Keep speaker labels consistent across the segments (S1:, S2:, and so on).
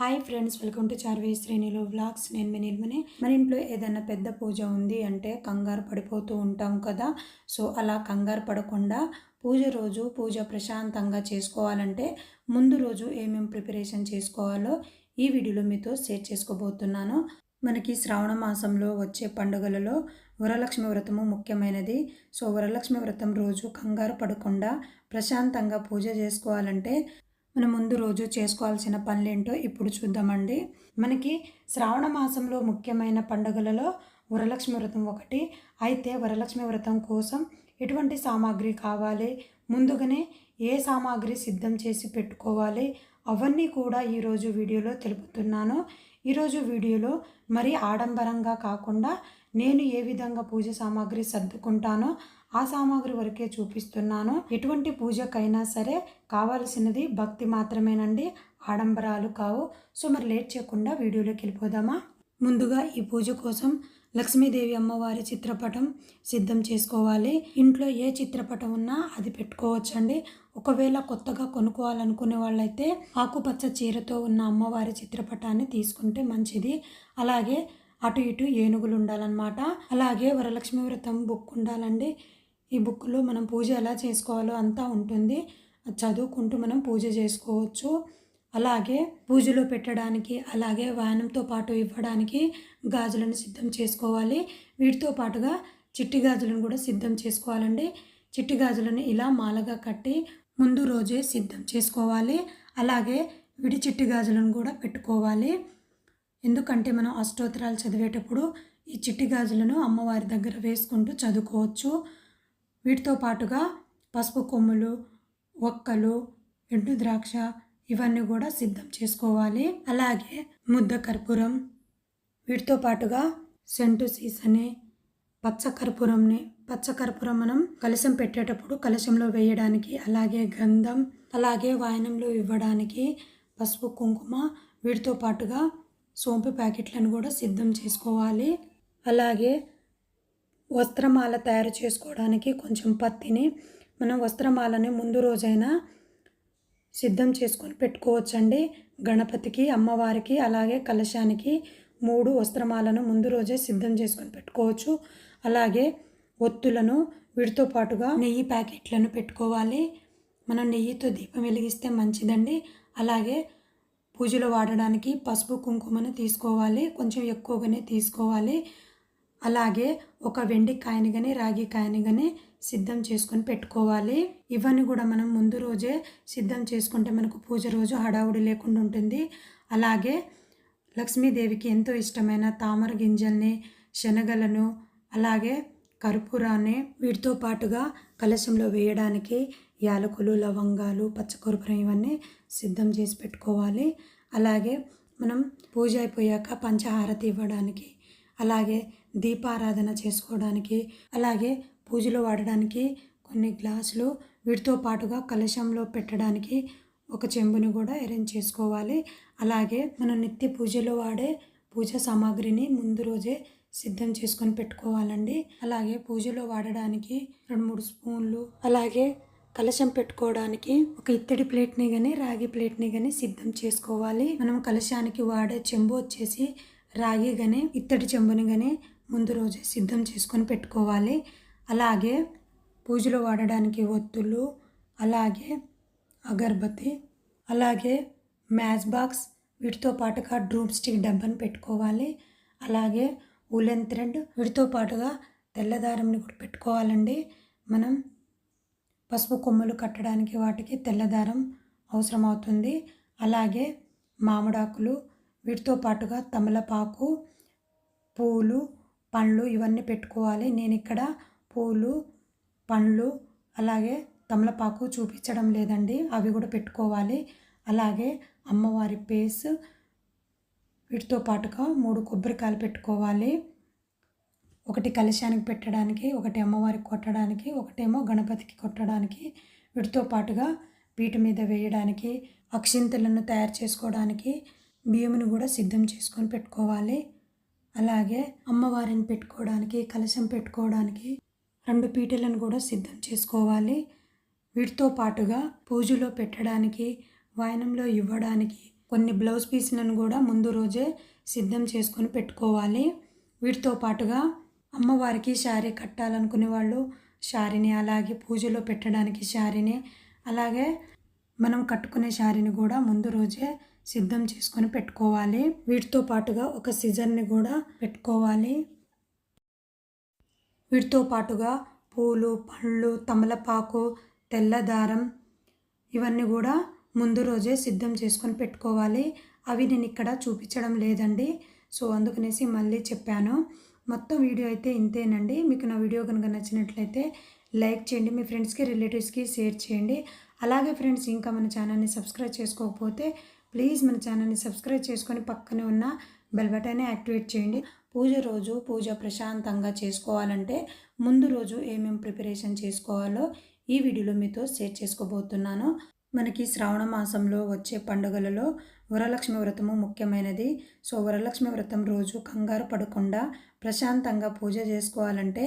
S1: Hi friends welcome to Charvi శ్రేణిలో vlogs నేను మీ నిర్మని. మన ఇంట్లో ఏదైనా పెద్ద పూజ ఉంది అంటే కంగారు పడిపోతూ ఉంటాం కదా. సో అలా కంగారు పడకుండా పూజ రోజు పూజ ప్రశాంతంగా చేసుకోవాలంటే ముందు రోజు ఏమేమి ప్రిపరేషన్ చేసుకోవాలో ఈ వీడియోలో మీతో షేర్ చేసుకోబోతున్నాను. మనకి శ్రావణ మాసంలో వచ్చే పండుగలలో వరలక్ష్మి వ్రతము ముఖ్యమైనది. సో వరలక్ష్మి వ్రతం రోజు కంగారు పడకుండా ప్రశాంతంగా పూజ చేసుకోవాలంటే మనం ముందు రోజు చేసుకోవాల్సిన పనులేంటో ఇప్పుడు చూద్దామండి. మనకి శ్రావణ మాసంలో ముఖ్యమైన పండుగలలో వరలక్ష్మి వ్రతం ఒకటి. అయితే వరలక్ష్మి వ్రతం కోసం ఎటువంటి సామాగ్రి కావాలి? ముందుగానే ఏ సామాగ్రి సిద్ధం చేసి పెట్టుకోవాలి? అవన్నీ కూడా ఈరోజు వీడియోలో తెలుపుతున్నాను. ఈరోజు వీడియోలో మరి ఆడంబరంగా కాకుండా నేను ఏ విధంగా పూజ సామాగ్రి సర్దుకుంటానో ఆ సామాగ్రి వరకే చూపిస్తున్నాను. ఎటువంటి పూజకైనా సరే కావాల్సినది భక్తి మాత్రమేనండి. ఆడంబరాలు కావు. సో మరి లేట్ చేయకుండా వీడియోలోకి వెళ్ళిపోదామా? ముందుగా ఈ పూజ కోసం లక్ష్మీదేవి అమ్మవారి చిత్రపటం సిద్ధం చేసుకోవాలి. ఇంట్లో ఏ చిత్రపటం ఉన్నా అది పెట్టుకోవచ్చండి. ఒకవేళ కొత్తగా కొనుక్కోవాలనుకునే వాళ్ళైతే ఆకుపచ్చ చీరతో ఉన్న అమ్మవారి చిత్రపటాన్ని తీసుకుంటే మంచిది. అలాగే అటు ఇటు ఏనుగులు ఉండాలన్నమాట. అలాగే వరలక్ష్మి వ్రతం బుక్ ఉండాలండి. ఈ బుక్లో మనం పూజ ఎలా చేసుకోవాలో అంతా ఉంటుంది. అది చదువుకుంటూ మనం పూజ చేసుకోవచ్చు. అలాగే పూజలో పెట్టడానికి అలాగే వాయనంతో పాటు ఇవ్వడానికి గాజులను సిద్ధం చేసుకోవాలి. వీటితో పాటుగా చిట్టి గాజులను కూడా సిద్ధం చేసుకోవాలండి. చిట్టి గాజులను ఇలా మాలగా కట్టి ముందు రోజే సిద్ధం చేసుకోవాలి. అలాగే విడి చిట్టి గాజులను కూడా పెట్టుకోవాలి. ఎందుకంటే మనం అష్టోత్తరాలు చదివేటప్పుడు ఈ చిట్టి గాజులను అమ్మవారి దగ్గర వేసుకుంటూ చదువుకోవచ్చు. వీటితో పాటుగా పసుపు కొమ్ములు ఒక్కలు ఎండు ద్రాక్ష ఇవన్నీ కూడా సిద్ధం చేసుకోవాలి. అలాగే ముద్ద కర్పూరం వీటితో పాటుగా సెంటు సీసని పచ్చ కర్పూరంని పచ్చ కర్పూరం మనం కలశం పెట్టేటప్పుడు కలశంలో వేయడానికి అలాగే గంధం అలాగే వాయనంలో ఇవ్వడానికి పసుపు కుంకుమ వీటితో పాటుగా సోంపు ప్యాకెట్లను కూడా సిద్ధం చేసుకోవాలి. అలాగే వస్త్రమాల తయారు చేసుకోవడానికి కొంచెం పత్తిని మనం వస్త్రమాలని ముందు రోజైనా సిద్ధం చేసుకొని పెట్టుకోవచ్చండి. గణపతికి అమ్మవారికి అలాగే కలశానికి మూడు వస్త్రమాలను ముందు రోజే సిద్ధం చేసుకొని పెట్టుకోవచ్చు. అలాగే ఒత్తులను వీటితో పాటుగా నెయ్యి ప్యాకెట్లను పెట్టుకోవాలి. మనం నెయ్యితో దీపం వెలిగిస్తే మంచిదండి. అలాగే పూజలో వాడడానికి పసుపు కుంకుమను తీసుకోవాలి. కొంచెం ఎక్కువగానే తీసుకోవాలి. అలాగే ఒక వెండి కాయని కానీ రాగి కాయని కానీ సిద్ధం చేసుకొని పెట్టుకోవాలి. ఇవన్నీ కూడా మనం ముందు రోజే సిద్ధం చేసుకుంటే మనకు పూజ రోజు హడావుడి లేకుండా ఉంటుంది. అలాగే లక్ష్మీదేవికి ఎంతో ఇష్టమైన తామర గింజల్ని శనగలను అలాగే కర్పూరాన్ని వీటితో పాటుగా కలశంలో వేయడానికి యాలకులు లవంగాలు పచ్చకర్పూరం ఇవన్నీ సిద్ధం చేసి పెట్టుకోవాలి. అలాగే మనం పూజ అయిపోయాక పంచహారతి ఇవ్వడానికి అలాగే దీపారాధన చేసుకోవడానికి అలాగే పూజలో వాడడానికి కొన్ని గ్లాసులు వీటితో పాటుగా కలశంలో పెట్టడానికి ఒక చెంబుని కూడా అరేంజ్ చేసుకోవాలి. అలాగే మనం నిత్య పూజలో వాడే పూజ సామాగ్రిని ముందు రోజే సిద్ధం చేసుకొని పెట్టుకోవాలండి. అలాగే పూజలో వాడడానికి రెండు మూడు స్పూన్లు అలాగే కలశం పెట్టుకోవడానికి ఒక ఇత్తడి ప్లేట్ని కానీ రాగి ప్లేట్ని కానీ సిద్ధం చేసుకోవాలి. మనం కలశానికి వాడే చెంబు వచ్చేసి రాగి కానీ ఇత్తడి చెంబుని కానీ ముందు రోజే సిద్ధం చేసుకొని పెట్టుకోవాలి. అలాగే పూజలో వాడడానికి ఒత్తులు అలాగే అగర్బత్తి అలాగే మ్యాచ్ బాక్స్ వీటితో పాటుగా డ్రూమ్ స్టిక్ డబ్బాను పెట్టుకోవాలి. అలాగే ఉలెన్ థ్రెడ్ వీటితో పాటుగా తెల్లదారంని కూడా పెట్టుకోవాలండి. మనం పసుపు కొమ్మలు కట్టడానికి వాటికి తెల్లదారం అవసరం అవుతుంది అలాగే మామిడాకులు వీటితో పాటుగా తమలపాకు పూలు పండ్లు ఇవన్నీ పెట్టుకోవాలి. నేను ఇక్కడ పూలు పండ్లు అలాగే తమలపాకు చూపించడం లేదండి. అవి కూడా పెట్టుకోవాలి. అలాగే అమ్మవారి పేస్ వీటితో పాటుగా మూడు కొబ్బరికాయలు పెట్టుకోవాలి. ఒకటి కలశానికి పెట్టడానికి ఒకటి అమ్మవారికి కొట్టడానికి ఒకటేమో గణపతికి కొట్టడానికి వీటితో పాటుగా వీటి మీద వేయడానికి అక్షింతలను తయారు చేసుకోవడానికి బియ్యమును కూడా సిద్ధం చేసుకొని పెట్టుకోవాలి. అలాగే అమ్మవారిని పెట్టుకోవడానికి కలశం పెట్టుకోవడానికి రెండు పీటలను కూడా సిద్ధం చేసుకోవాలి. వీటితో పాటుగా పూజలో పెట్టడానికి వాయనంలో ఇవ్వడానికి కొన్ని బ్లౌజ్ పీస్లను కూడా ముందు రోజే సిద్ధం చేసుకొని పెట్టుకోవాలి. వీటితో పాటుగా అమ్మవారికి శారీ కట్టాలనుకునే వాళ్ళు శారీని అలాగే పూజలో పెట్టడానికి శారీని అలాగే మనం కట్టుకునే శారీని కూడా ముందు రోజే సిద్ధం చేసుకొని పెట్టుకోవాలి. వీటితో పాటుగా ఒక సిజర్ని కూడా పెట్టుకోవాలి. వీటితో పాటుగా పూలు పళ్ళు తమలపాకు తెల్ల దారం ఇవన్నీ కూడా ముందు రోజే సిద్ధం చేసుకొని పెట్టుకోవాలి. అవి నేను ఇక్కడ చూపించడం లేదండి. సో అందుకనేసి మళ్ళీ చెప్పాను. మొత్తం వీడియో అయితే ఇంతేనండి. మీకు నా వీడియో కనుక నచ్చినట్లయితే లైక్ చేయండి. మీ ఫ్రెండ్స్కి రిలేటివ్స్కి షేర్ చేయండి. అలాగే ఫ్రెండ్స్ ఇంకా మన ఛానల్ని సబ్స్క్రైబ్ చేసుకోకపోతే ప్లీజ్ మన ఛానల్ని సబ్స్క్రైబ్ చేసుకొని పక్కనే ఉన్న బెల్ బటన్ని యాక్టివేట్ చేయండి. పూజ రోజు పూజ ప్రశాంతంగా చేసుకోవాలంటే ముందు రోజు ఏమేమి ప్రిపరేషన్ చేసుకోవాలో ఈ వీడియోలో మీతో షేర్ చేసుకోబోతున్నాను. మనకి శ్రావణ మాసంలో వచ్చే పండుగలలో వరలక్ష్మి వ్రతము ముఖ్యమైనది. సో వరలక్ష్మి వ్రతం రోజు కంగారు పడకుండా ప్రశాంతంగా పూజ చేసుకోవాలంటే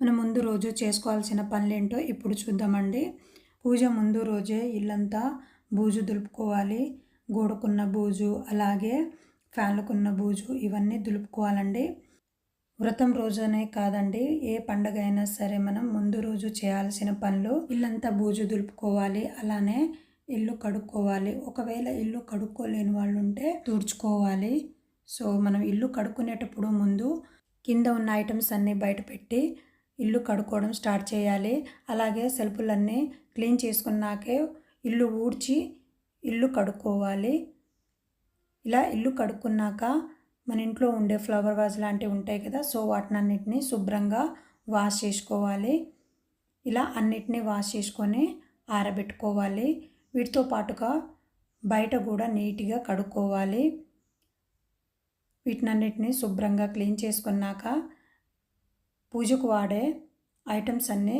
S1: మనం ముందు రోజు చేసుకోవాల్సిన పనులేంటో ఇప్పుడు చూద్దామండి. పూజ ముందు రోజే ఇల్లంతా బూజు దులుపుకోవాలి. గోడకున్న బూజు అలాగే ఫ్యాన్లకున్న బూజు ఇవన్నీ దులుపుకోవాలండి. వ్రతం రోజునే కాదండి ఏ పండగ అయినా సరే మనం ముందు రోజు చేయాల్సిన పనులు ఇల్లంతా బూజు దులుపుకోవాలి అలానే ఇల్లు కడుక్కోవాలి. ఒకవేళ ఇల్లు కడుక్కోలేని వాళ్ళు ఉంటే తుడుచుకోవాలి. సో మనం ఇల్లు కడుక్కునేటప్పుడు ముందు కింద ఉన్న ఐటమ్స్ అన్నీ బయట పెట్టి ఇల్లు కడుక్కోవడం స్టార్ట్ చేయాలి. అలాగే సెల్ఫులన్నీ క్లీన్ చేసుకున్నాకే ఇల్లు ఊడ్చి ఇల్లు కడుక్కోవాలి. ఇలా ఇల్లు కడుక్కున్నాక మన ఇంట్లో ఉండే ఫ్లవర్ వాజ్ లాంటివి ఉంటాయి కదా సో వాటినన్నిటిని శుభ్రంగా వాష్ చేసుకోవాలి. ఇలా అన్నిటినీ వాష్ చేసుకొని ఆరబెట్టుకోవాలి. వీటితో పాటుగా బయట కూడా నీట్గా కడుక్కోవాలి. వీటినన్నిటిని శుభ్రంగా క్లీన్ చేసుకున్నాక పూజకు వాడే ఐటమ్స్ అన్నీ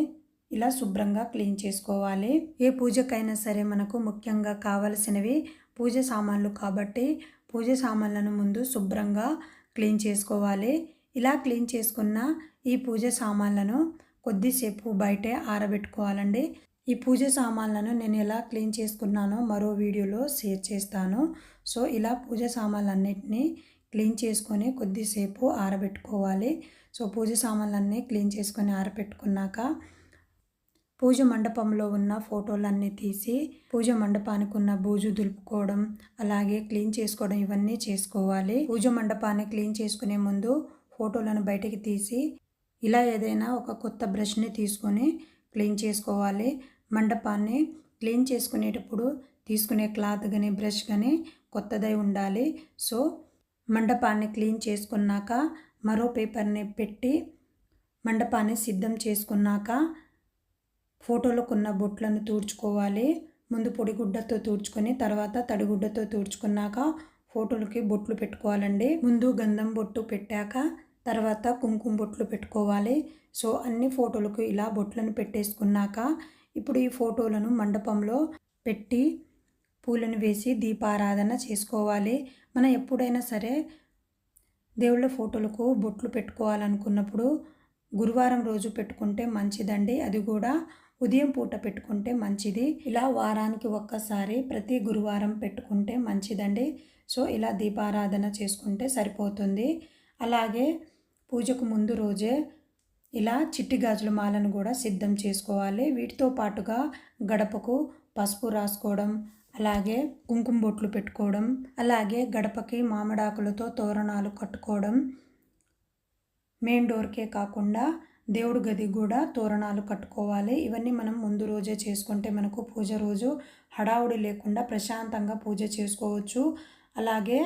S1: ఇలా శుభ్రంగా క్లీన్ చేసుకోవాలి. ఏ పూజకైనా సరే మనకు ముఖ్యంగా కావలసినవి పూజ సామాన్లు కాబట్టి పూజ సామాన్లను ముందు శుభ్రంగా క్లీన్ చేసుకోవాలి. ఇలా క్లీన్ చేసుకున్న ఈ పూజ సామాన్లను కొద్దిసేపు బయటే ఆరబెట్టుకోవాలండి. ఈ పూజ సామాన్లను నేను ఎలా క్లీన్ చేసుకున్నానో మరో వీడియోలో షేర్ చేస్తాను. సో ఇలా పూజ సామాన్లన్నింటినీ క్లీన్ చేసుకొని కొద్దిసేపు ఆరబెట్టుకోవాలి. సో పూజ సామాన్లన్నీ క్లీన్ చేసుకొని ఆరబెట్టుకున్నాక పూజ మండపంలో ఉన్న ఫోటోలన్నీ తీసి పూజ మండపానికి ఉన్న బూజు దులుపుకోవడం అలాగే క్లీన్ చేసుకోవడం ఇవన్నీ చేసుకోవాలి. పూజ మండపాన్ని క్లీన్ చేసుకునే ముందు ఫోటోలను బయటికి తీసి ఇలా ఏదైనా ఒక కొత్త బ్రష్ని తీసుకొని క్లీన్ చేసుకోవాలి. మండపాన్ని క్లీన్ చేసుకునేటప్పుడు తీసుకునే క్లాత్ కానీ బ్రష్ కానీ కొత్తదై ఉండాలి. సో మండపాన్ని క్లీన్ చేసుకున్నాక మరో పేపర్ని పెట్టి మండపాన్ని సిద్ధం చేసుకున్నాక ఫోటోలకున్న బొట్లను తూడ్చుకోవాలి. ముందు పొడిగుడ్డతో తూడ్చుకొని తర్వాత తడిగుడ్డతో తూడ్చుకున్నాక ఫోటోలకి బొట్లు పెట్టుకోవాలండి. ముందు గంధం బొట్టు పెట్టాక తర్వాత కుంకుమ బొట్లు పెట్టుకోవాలి. సో అన్ని ఫోటోలకు ఇలా బొట్లను పెట్టేసుకున్నాక ఇప్పుడు ఈ ఫోటోలను మండపంలో పెట్టి పూలను వేసి దీపారాధన చేసుకోవాలి. మనం ఎప్పుడైనా సరే దేవుళ్ళ ఫోటోలకు బొట్లు పెట్టుకోవాలనుకున్నప్పుడు గురువారం రోజు పెట్టుకుంటే మంచిదండి. అది కూడా ఉదయం పూట పెట్టుకుంటే మంచిది. ఇలా వారానికి ఒక్కసారి ప్రతి గురువారం పెట్టుకుంటే మంచిదండి. సో ఇలా దీపారాధన చేసుకుంటే సరిపోతుంది. అలాగే పూజకు ముందు రోజే ఇలా చిట్టి గాజుల మాలను కూడా సిద్ధం చేసుకోవాలి. వీటితో పాటుగా గడపకు పసుపు రాసుకోవడం అలాగే కుంకుమ బొట్లు పెట్టుకోవడం అలాగే గడపకి మామిడాకులతో తోరణాలు కట్టుకోవడం మెయిన్ డోర్కే కాకుండా దేవుడు గది కూడా తోరణాలు కట్టుకోవాలి. ఇవన్నీ మనం ముందు రోజే చేసుకుంటే మనకు పూజ రోజు హడావుడి లేకుండా ప్రశాంతంగా పూజ చేసుకోవచ్చు. అలాగే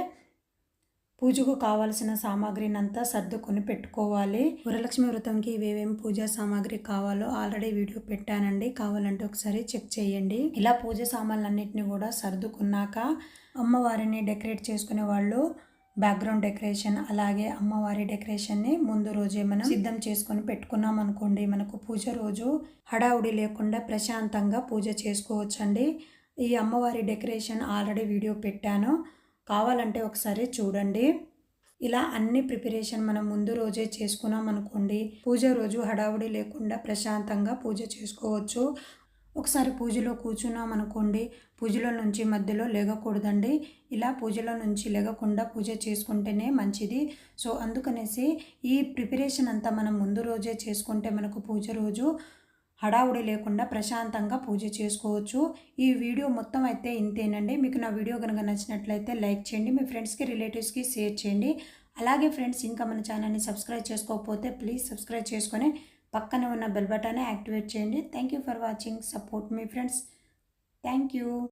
S1: పూజకు కావాల్సిన సామాగ్రిని అంతా సర్దుకొని పెట్టుకోవాలి. వరలక్ష్మి వ్రతంకి ఇవేమేమి పూజా సామాగ్రి కావాలో ఆల్రెడీ వీడియో పెట్టానండి. కావాలంటే ఒకసారి చెక్ చేయండి. ఇలా పూజ సామాన్లన్నింటినీ కూడా సర్దుకున్నాక అమ్మవారిని డెకరేట్ చేసుకునే వాళ్ళు బ్యాక్గ్రౌండ్ డెకరేషన్ అలాగే అమ్మవారి డెకరేషన్ని ముందు రోజే మనం సిద్ధం చేసుకొని పెట్టుకున్నాం అనుకోండి. మనకు పూజ రోజు హడావుడి లేకుండా ప్రశాంతంగా పూజ చేసుకోవచ్చండి. ఈ అమ్మవారి డెకరేషన్ ఆల్రెడీ వీడియో పెట్టాను. కావాలంటే ఒకసారి చూడండి. ఇలా అన్ని ప్రిపరేషన్ మనం ముందు రోజే చేసుకున్నాం అనుకోండి. పూజ రోజు హడావుడి లేకుండా ప్రశాంతంగా పూజ చేసుకోవచ్చు. ఒకసారి పూజలో కూర్చున్నాం అనుకోండి. పూజలో నుంచి మధ్యలో లేగకూడదండి. ఇలా పూజలో నుంచి లేగకుండా పూజ చేసుకుంటేనే మంచిది. సో అందుకనేసి ఈ ప్రిపరేషన్ అంతా మనం ముందు రోజే చేసుకుంటే మనకు పూజ రోజు హడావుడి లేకుండా ప్రశాంతంగా పూజ చేసుకోవచ్చు. ఈ వీడియో మొత్తం అయితే ఇంతేనండి. మీకు నా వీడియో కనుక నచ్చినట్లయితే లైక్ చేయండి మీ ఫ్రెండ్స్కి రిలేటివ్స్కి షేర్ చేయండి. అలాగే ఫ్రెండ్స్ ఇంకా మన ఛానల్ని సబ్స్క్రైబ్ చేసుకోకపోతే ప్లీజ్ సబ్స్క్రైబ్ చేసుకొని పక్కనే ఉన్న బెల్ బటన్ యాక్టివేట్ చేయండి. Thank you for watching. Support me friends. Thank you.